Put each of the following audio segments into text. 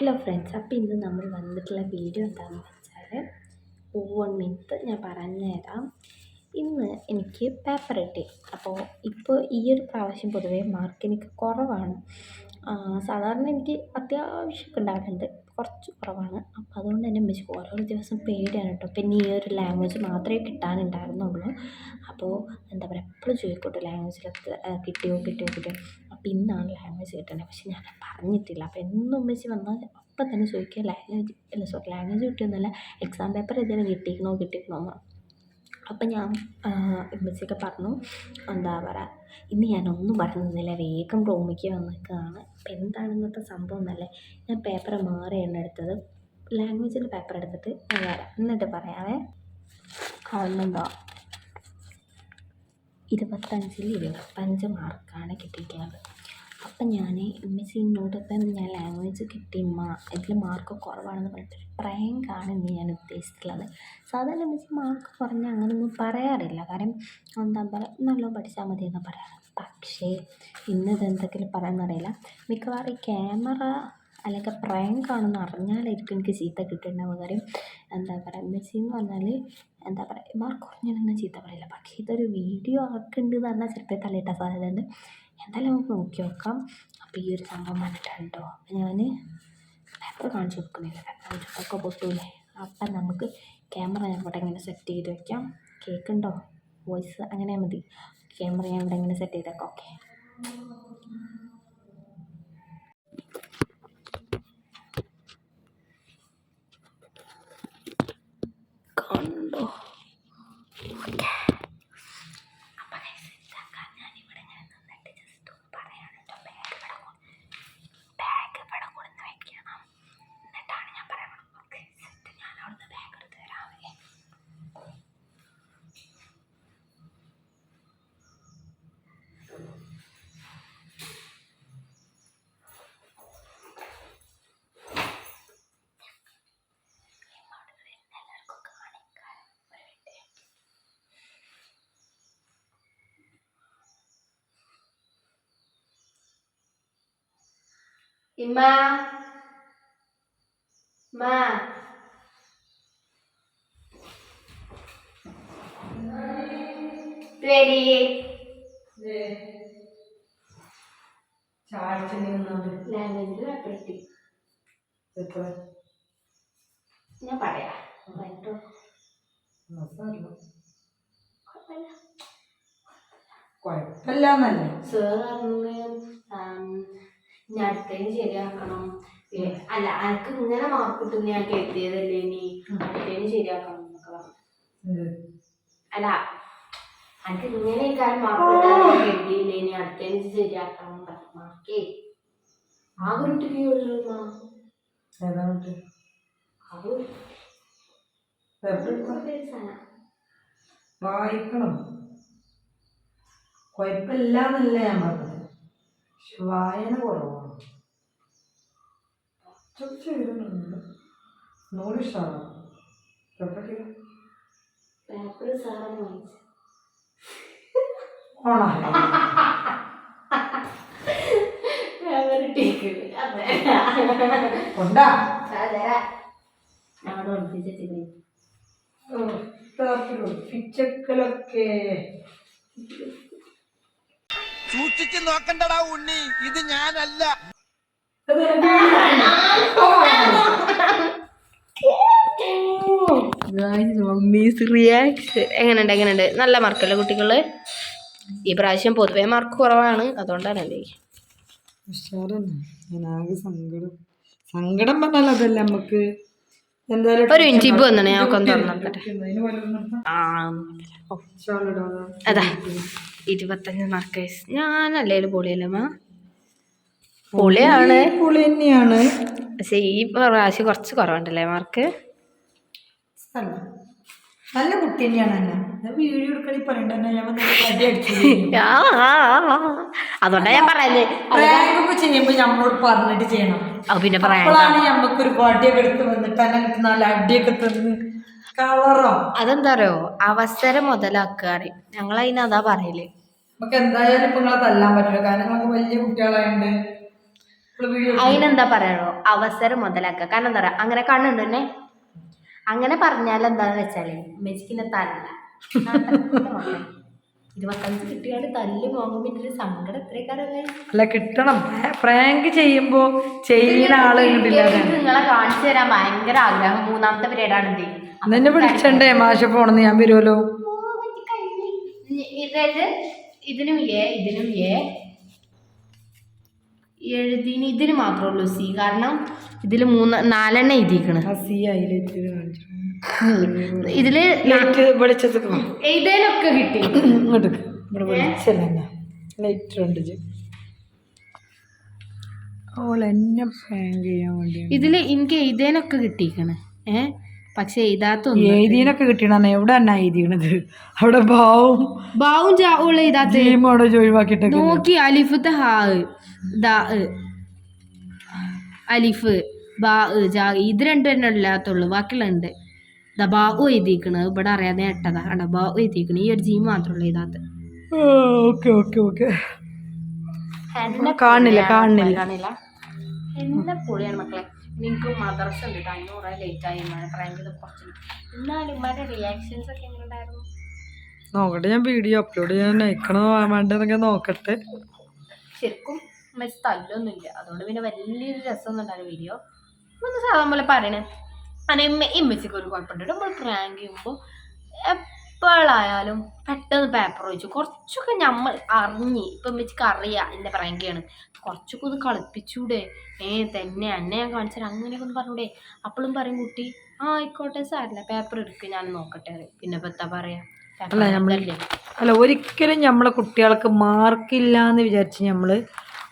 Hello friends അപ്പോൾ ഇന്ന് നമ്മൾ വന്നിട്ടുള്ള വീഡിയോ എന്താണെന്ന് വെച്ചാൽ വൺ മിനിറ്റ് ഞാൻ പറഞ്ഞുതരാം ഇന്ന് എനിക്ക് പേപ്പർ കിട്ടി അപ്പോൾ ഇപ്പോൾ ഈ ഒരു പ്രാവശ്യം പൊതുവേ മാർക്ക് എനിക്ക് കുറവാണ്. സാധാരണ എനിക്ക് അത്യാവശ്യമൊക്കെ ഉണ്ടാകുന്നുണ്ട് കുറച്ച് കുറവാണ്. അപ്പോൾ അതുകൊണ്ട് തന്നെ മിസ് ഓരോ ദിവസം പേടിയാണ് കേട്ടോ പിന്നെ ഈ ഒരു ലാംഗ്വേജ് മാത്രമേ കിട്ടാനുണ്ടായിരുന്നുള്ളൂ. അപ്പോൾ എന്താ പറയുക എപ്പോഴും ചോദിക്കട്ടോ ലാംഗ്വേജിലൊക്കെ കിട്ടിയോ കിട്ടിയോ കിട്ടിയോ. അപ്പോൾ ഇന്നാണ് ലാംഗ്വേജ് കിട്ടുന്നത്. പക്ഷേ ഞാൻ പറഞ്ഞിട്ടില്ല. അപ്പോൾ എന്നും ഉമ്മച്ചി വന്നാൽ അപ്പം തന്നെ ചോദിക്കുക ലാംഗ്വേജ് അല്ല സോറി ലാംഗ്വേജ് കിട്ടിയൊന്നുമല്ല. എക്സാം പേപ്പർ ഏതെങ്കിലും കിട്ടിക്കണോ കിട്ടിക്കണോ എന്ന് അപ്പം ഞാൻ ഉമ്മച്ചിയൊക്കെ പറഞ്ഞു എന്താ പറയുക ഇന്ന് ഞാനൊന്നും പറയുന്നില്ല വേഗം റൂമിലേക്ക് വന്നിരിക്കുകയാണ് അപ്പം എന്താണ് ഇന്നത്തെ സംഭവം എന്നല്ലേ? ഞാൻ പേപ്പർ മാറിയാണ് എടുത്തത്. ലാംഗ്വേജിന്റെ പേപ്പർ എടുത്തിട്ട് ഞാൻ വരാം. എന്നിട്ട് പറയാവേ കാണുന്നുണ്ടോ ഇരുപത്തഞ്ചിൽ ഇരുപത്തഞ്ച് മാർക്കാണ് കിട്ടിയിട്ടുള്ളത് അപ്പം ഞാൻ ഉമ്മച്ചി എന്നോട് ഇപ്പം ഞാൻ ലാംഗ്വേജ് കിട്ടി. മാ ഇതിൽ മാർക്ക് കുറവാണെന്ന് പറഞ്ഞിട്ട് പ്രാങ്കാണ് ഇന്ന് ഞാൻ ഉദ്ദേശിച്ചിട്ടുള്ളത്. സാധാരണ ഉമ്മച്ചി മാർക്ക് കുറഞ്ഞ അങ്ങനെയൊന്നും പറയാറില്ല. കാരണം എന്താ പറയുക നല്ലോണം പഠിച്ചാൽ മതി എന്ന് പറയാറ്. പക്ഷേ ഇന്ന് ഇതെന്തെങ്കിലും പറയാമെന്നറിയില്ല മിക്കവാറും ഈ ക്യാമറ അല്ലെങ്കിൽ പ്രാങ്ക് ആണെന്ന് അറിഞ്ഞാലായിരിക്കും എനിക്ക് ചീത്ത കിട്ടുന്നുണ്ടാവുക കാര്യം എന്താ പറയുക ഉമ്മച്ചി എന്ന് പറഞ്ഞാൽ എന്താ പറയുക മാർക്ക് കുറഞ്ഞതൊന്നും ചീത്ത പറയില്ല. പക്ഷേ ഇതൊരു വീഡിയോ ആക്കുന്നുണ്ട് എന്ന് പറഞ്ഞാൽ ചിലപ്പോൾ തലയിട്ടാൻ സാധ്യതയുണ്ട്. എന്തായാലും നമുക്ക് നോക്കി നോക്കാം. അപ്പോൾ ഈ ഒരു സംഭവം വന്നിട്ടുണ്ടോ ഞാൻ പേപ്പർ കാണിച്ചു കൊടുക്കുന്നില്ല കാണിച്ചിട്ടൊക്കെ പൊട്ടൂലേ. അപ്പം നമുക്ക് ക്യാമറ ഞാൻ ഇവിടെ ഇങ്ങനെ സെറ്റ് ചെയ്ത് വെക്കാം. കേൾക്കുന്നുണ്ടോ വോയിസ് അങ്ങനെ മതി. ക്യാമറ ഞാൻ ഇവിടെ ഇങ്ങനെ സെറ്റ് ചെയ്തേക്കാം ഓക്കെ കണ്ടോ ബാഗ് ഇവിടെ കൊടുന്ന് വെക്കണം എന്നിട്ടാണ് ഞാൻ പറയുന്നത് ഓക്കെ സെറ്റ് ഞാൻ അവിടുന്ന് ബാഗ് എടുത്ത് തരാമേ ഇമ്മ മാ വരി ലാംഗ്വേജിൽ പേപ്പർ കിട്ടി ഞാൻ പറയാം. കേട്ടോ കുഴപ്പമില്ല. സാർ പറഞ്ഞു ഞാൻ അടുത്തതിന് ശരിയാക്കണം. അല്ല അനക്ക് ഇങ്ങനെ മാർക്ക് കിട്ടും ഞാൻ കരുതിയതല്ലേ ഇനി? അടുത്തതിന് ശരിയാക്കണം എന്നൊക്കെ പറഞ്ഞു. അല്ല അനക്ക് ഇങ്ങനെ കാര്യം മാർക്ക് കിട്ടാൻ കരുതിയില്ലേ? ഇനി അടുത്തതിന് ശരിയാക്കണം പറഞ്ഞു. മാർക്കേ ആകെ സാധനം. വായിക്കണം. കൊഴപ്പില്ലാന്നല്ലേ ഞാൻ പറഞ്ഞത്. പക്ഷെ വായന കുറവാണ് കുറച്ച് എഴുതുന്നുണ്ട് നൂറ് ഇഷ്ടമാണ് പേപ്പർ അവിടെ ഒളിപ്പിച്ചിട്ടില്ലേ ഒപ്പിച്ചക്കലൊക്കെ സൂക്ഷിച്ചു നോക്കണ്ടടാ ഉണ്ണി. ഇത് ഞാനല്ല. മമ്മീസ് റിയാക്ഷൻ എങ്ങനെയുണ്ട് എങ്ങനെയുണ്ട്? നല്ല മാർക്കല്ലേ കുട്ടികൾ? ഈ പ്രാവശ്യം പൊതുവേ മാർക്ക് കുറവാണ്. ഞാൻ ആകെ സങ്കടം സങ്കടം പറഞ്ഞാൽ അതല്ല നമുക്ക് എന്തായാലും ഒരു മിനിറ്റ് ഇപ്പൊ ഞാൻ ഒക്കെ ഓ, ഷാളിടാതെ അതാ. ഇരുപത്തഞ്ച് മാർക്ക് ഞാനല്ലേ പൊളിയല്ലമ്മ പൊളിയാണ്. പൊളി തന്നെയാണ്. പക്ഷെ ഈ പ്രാവശ്യം കുറച്ച് കുറവുണ്ടല്ലേ മാർക്ക് നല്ല കുട്ടി തന്നെയാണ് വീഡിയോ എടുക്കണി പറയണ്ട. അതുകൊണ്ടാ ഞാൻ പറയുന്നത് പ്രാങ്കൊക്കെ ചെയ്യുമ്പോ നമ്മളോട് പറഞ്ഞിട്ട് ചെയ്യണം. അത് പിന്നെ പറയാം അപ്പോഴാണ് നമുക്ക് ഒരു പാട്ടിയൊക്കെ എടുത്ത് വന്നിട്ട് നല്ല അടിയൊക്കെ തന്ന് കളറോ? അതെന്താ അറിയോ അവസരം മുതലാക്കാറ് ഞങ്ങളതിന് അതാ പറയൽ. നമുക്ക് എന്തായാലും ഇപ്പൊ നിങ്ങളെ തല്ലാൻ പറ്റില്ല കാരണം നിങ്ങളൊക്കെ വലിയ കുട്ടികളായുണ്ട് അതിനെന്താ പറയണോ അവസരം മുതലാക്കുക കാരണം എന്താ പറയാ? അങ്ങനെ കണ്ണുണ്ട് തന്നെ. അങ്ങനെ പറഞ്ഞാൽ എന്താന്ന് വെച്ചാൽ മെച്ചിക്കിന്റെ തല്ല. ഇരുപത്തഞ്ച് കിട്ടിയാണ്ട് തല്ല് വാങ്ങുമ്പോൾ ഇതിന്റെ സങ്കടം എത്രയൊക്കെ അല്ല കിട്ടണം. പ്രാങ്ക് ചെയ്യുമ്പോ ചെയ്യുന്ന ആൾ നിങ്ങളെ കാണിച്ചു തരാൻ ഭയങ്കര ആഗ്രഹം. മൂന്നാമത്തെ പീരീഡാണ് എന്നെ വിളിച്ചണ്ടേ? മാഷ പോണെന്ന് ഞാൻ വരുമല്ലോ ഇതായത് ഇതിനും ഏ ഇതിനും ഏ എഴുതിന് ഇതിന് മാത്രമേ ഉള്ളൂ സി. കാരണം ഇതിൽ മൂന്ന് നാലെണ്ണം എഴുതിയിരിക്കണം സി ഹൈലൈറ്റ് കാണിച്ചു. ഇതിൽ ലൈറ്റ് വെളിച്ചത്ത് എഴുതാനൊക്കെ കിട്ടി. ഇങ്ങോട്ട് ഇവിടെ വെളിച്ചല്ല ലൈറ്റ് ഉണ്ട് ഓൾ എന്നെ പ്രാങ്ക് ചെയ്യാൻ വേണ്ടി. ഇതിൽ എനിക്ക് എഴുതാനൊക്കെ കിട്ടിയിരിക്കണ് ഏ? പക്ഷെ എഴുതാത്തൊന്നും എഴുതിയനൊക്കെ കിട്ടിയാണ് എവിടെ എന്നാ എഴുതിയണത് അവിടെ ഭാവും ബാവും ചാവുള്ള എഴുതാത്ത. ഒഴിവാക്കിട്ട് നോക്കി അലിഫ് ഹാ ദാ അലിഫ് ബാ ഇത് രണ്ടും തന്നെ ഇല്ലാത്തുള്ളൂ ബാക്കിയുള്ളുണ്ട് ദാ ബാവു എഴുതിയിരിക്കുന്നത് ഇവിടെ അറിയാതെ ഇട്ടതാ. കണ്ട ബാവു എഴുതിയിരിക്കുന്നത് ഈ ഒരു ജീ മാത്രമുള്ളൂ എഴുതാത്ത ഓക്കെ ഓക്കെ ഓക്കെ. കാണില്ല കാണില്ല. കാണില്ല. എന്നെ പൊളിയാണ് മക്കളെ നിങ്ങൾക്ക് മദർസ് ഉണ്ട് കേട്ടോ. അതിന് കുറേ ലേറ്റ് ആയി. ഉമ്മാനെ പ്രാങ്ക് ചെയ്ത് കുറച്ച് എന്നാലും ഉമ്മാരുടെ റിയാക്ഷൻസ് ഒക്കെ എങ്ങനെ ഉണ്ടായിരുന്നു? നോക്കട്ടെ ഞാൻ വീഡിയോ അപ്ലോഡ് ചെയ്യാൻ അയക്കണോ വേണ്ടെന്നൊക്കെ നോക്കട്ടെ. ശരിക്കും മെസ് തല്ലൊന്നുമില്ല അതുകൊണ്ട് പിന്നെ വലിയൊരു രസമൊന്നും ഉണ്ടായിരുന്നു വീഡിയോ ഒന്ന് സാധാരണ പോലെ പറയണേ. അങ്ങനെ ഇമ്മച്ചിക്ക് ഒരു കുഴപ്പമുണ്ട്. നമ്മൾ പ്രാങ്ക് ചെയ്യുമ്പോൾ എപ്പോഴായാലും പെട്ടെന്ന് പേപ്പർ വെച്ചു കുറച്ചൊക്കെ നമ്മൾ അറിഞ്ഞ് ഇപ്പം ഇമ്മച്ചിക്ക് അറിയാം എന്റെ പ്രാങ്ക് ചെയ്യാണ്. കുറച്ചൊക്കെ ഒന്ന് കളിപ്പിച്ചൂടെ. ഏ തന്നെ എന്നെ ഞാൻ കാണിച്ചാൽ അങ്ങനെയൊക്കെ ഒന്ന് പറഞ്ഞൂടെ. അപ്പോഴും പറയും കുട്ടി ആ ആയിക്കോട്ടെ സാറില്ല പേപ്പർ എടുക്കുക ഞാൻ നോക്കട്ടെ. പിന്നെ ഇപ്പം എന്താ പറയാ? അല്ല, നമ്മളല്ലേ. അല്ല ഒരിക്കലും നമ്മളെ കുട്ടികൾക്ക് മാർക്കില്ല എന്ന് വിചാരിച്ച് നമ്മൾ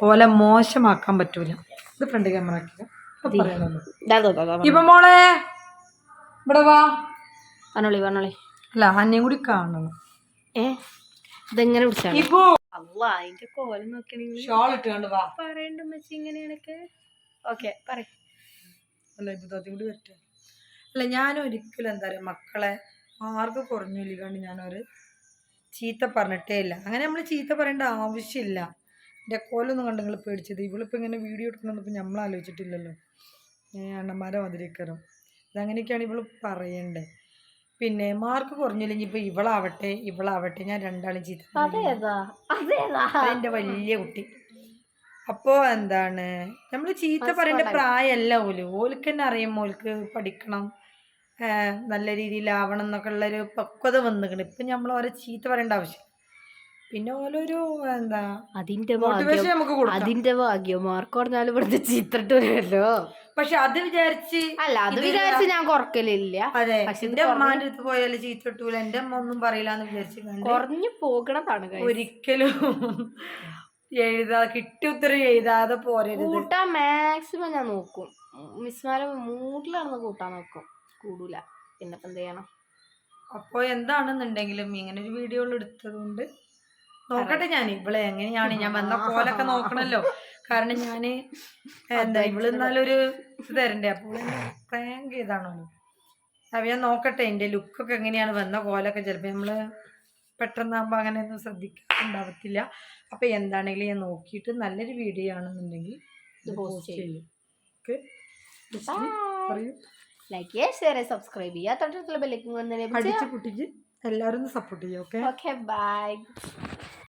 ഓല മോശമാക്കാൻ പറ്റൂല. ഇത് ഫ്രണ്ട് ക്യാമറ ദാ, ഇപ്പൊ മോളെ ഇവിടെ വാ. പറഞ്ഞോളി പറഞ്ഞോളി അല്ല അന്നയും കൂടി കാണണം. ഏ? ഇതെങ്ങനെ ഇപ്പൊ. അല്ല അതിന്റെ കോലം നോക്കണെങ്കിൽ ഷോൾ ഇട്ടുകൊണ്ട് വാ. പറയണ്ട മച്ചി ഇങ്ങനെയാണൊക്കെ. ഓക്കെ പറ അല്ല ഇപ്പൊ അതും കൂടി പറ്റുക അല്ല ഞാൻ ഒരിക്കലും എന്താ പറയുക മക്കളെ മാർക്ക് കുറഞ്ഞില്ലാണ്ട് ഞാനൊരു ചീത്ത പറഞ്ഞിട്ടേ ഇല്ല. അങ്ങനെ നമ്മൾ ചീത്ത പറയേണ്ട ആവശ്യമില്ല. എന്റെ കോലൊന്നും കണ്ട് നിങ്ങൾ പേടിച്ചത്. ഇവളിപ്പോൾ ഇങ്ങനെ വീഡിയോ എടുക്കണമെന്നിപ്പോൾ നമ്മൾ ആലോചിച്ചിട്ടില്ലല്ലോ. അണ്ണന്മാരെ മതിരിക്കറോ ഇതങ്ങനെയൊക്കെയാണ് ഇവൾ പറയണ്ടേ. പിന്നെ മാർക്ക് കുറഞ്ഞില്ലെങ്കിൽ ഇപ്പൊ ഇവളാവട്ടെ ഇവളാവട്ടെ. ഞാൻ രണ്ടാളും ചീത്ത എന്റെ വലിയ കുട്ടി. അപ്പോ എന്താണ്? നമ്മൾ ചീത്ത പറയേണ്ട പ്രായമല്ല ഓൽ. ഓൽക്ക് തന്നെ അറിയാം ഓൽക്ക് പഠിക്കണം. നല്ല രീതിയിലാവണം എന്നൊക്കെ ഉള്ളൊരു പക്വത വന്നിട്ടുണ്ട് ഇപ്പൊ നമ്മൾ ഓരോ ചീത്ത പറയേണ്ട ആവശ്യം പിന്നെ ഓലൊരു എന്താ അതിന്റെ മോട്ടിവേഷൻ നമുക്ക് കൊടുക്കാം. അതിന്റെ ഭാഗ്യം മാർക്ക് പറഞ്ഞാലും ഇവിടുത്തെ ചിത്രട്ട് വരുമല്ലോ പക്ഷെ അത് വിചാരിച്ച് അല്ല അത് വിചാരിച്ച് ഞാൻ കുറക്കലില്ല. അതെ പക്ഷെ എന്റെ അമ്മാന്റെ അടുത്ത് പോയാലും ചീത്തട്ടൂല. എന്റെ അമ്മ ഒന്നും പറയില്ല എന്ന് വിചാരിച്ചു കുറഞ്ഞു പോകണതാണ് ഒരിക്കലും എഴുതാ കിട്ടിയ ഉത്തരം എഴുതാതെ പോരരുത്. കൂട്ടാൻ മാക്സിമം ഞാൻ നോക്കും. മിസ്മാരെ മൂട്ടിലാണെന്ന് കൂട്ടാൻ നോക്കും. കൂടൂല. പിന്നെ എന്ത് ചെയ്യണം? അപ്പോൾ എന്താണെന്നുണ്ടെങ്കിലും ഇങ്ങനെ ഒരു വീഡിയോ എടുത്തത് കൊണ്ട് നോക്കട്ടെ ഞാൻ ഇവളെ എങ്ങനെയാണ് ഞാൻ വന്ന പോലൊക്കെ നോക്കണല്ലോ. കാരണം ഞാൻ എന്താ ഇവൾ എന്നാലൊരു ഇത് തരണ്ടേ അപ്പോൾ പ്രാങ്ക് ചെയ്താണോ? അപ്പൊ ഞാൻ നോക്കട്ടെ എന്റെ ലുക്കൊക്കെ എങ്ങനെയാണ് വന്ന കോലൊക്കെ. ചിലപ്പോ നമ്മൾ പെട്ടെന്നാകുമ്പോ അങ്ങനെ ഒന്നും ശ്രദ്ധിക്കാറുണ്ടാവത്തില്ല അപ്പൊ എന്താണെങ്കിലും ഞാൻ നോക്കിയിട്ട് നല്ലൊരു വീഡിയോ ആണെന്നുണ്ടെങ്കിൽ ചെയ്യും. ഓക്കെ? പറയൂ. ലൈക്ക് ചെയ്യുക ഷെയർ സബ്സ്ക്രൈബ് ചെയ്യുക തൊട്ടടുത്തുള്ള ബെല്ലേക്ക് അടിച്ച് പൊട്ടിച്ച് എല്ലാവരും സപ്പോർട്ട് ചെയ്യും ഓക്കെ? Okay bye